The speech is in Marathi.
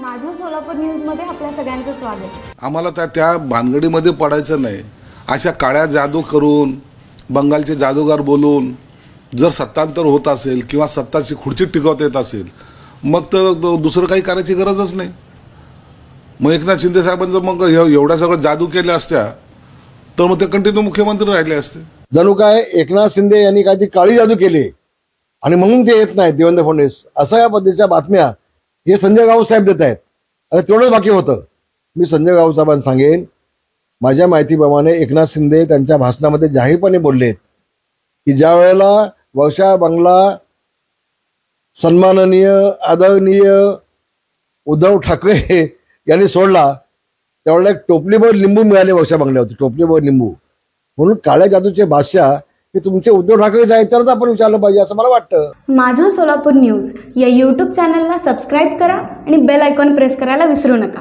माझं सोलापूर न्यूजमध्ये आपल्या सगळ्यांचं स्वागत. आम्हाला त्या त्या भानगडीमध्ये पडायचं नाही. अशा काळ्या जादू करून बंगालचे जादूगार बोलून जर सत्तांतर होत असेल किंवा सत्ताची खुर्ची टिकवता येत असेल मग तर द- दुसरं काही करायची गरजच नाही. मग एकनाथ शिंदे साहेबांचं मग एव- एवढ्या सगळं जादू केल्या असत्या तर मग ते कंटिन्यू मुख्यमंत्री राहिले असते. जणू काय एकनाथ शिंदे यांनी काही ती काळी जादू केली आणि म्हणून ते येत नाहीत देवेंद्र फडणवीस. अशा या पद्धतीच्या बातम्या हे संजय गाऊ साहेब देत आहेत. आता तेवढंच बाकी होतं. मी संजय गाऊ साहेबांना सांगेन माझ्या माहितीप्रमाणे एकनाथ शिंदे त्यांच्या भाषणामध्ये जाहीरपणे बोललेत की ज्या वेळेला वशा बंगला सन्माननीय आदरणीय उद्धव ठाकरे यांनी सोडला त्यावेळेला एक टोपलीभर लिंबू मिळाले वशा बंगल्यावरती टोपलीभर लिंबू. म्हणून काळ्या जादूचे बादशाह की तुमचे उद्धव ठाकरे आहेत तरच आपण विचारलं पाहिजे असं मला वाटतं. माझं सोलापूर न्यूज या यूट्यूब चॅनलला सबस्क्राईब करा आणि बेल आयकॉन प्रेस करायला विसरू नका.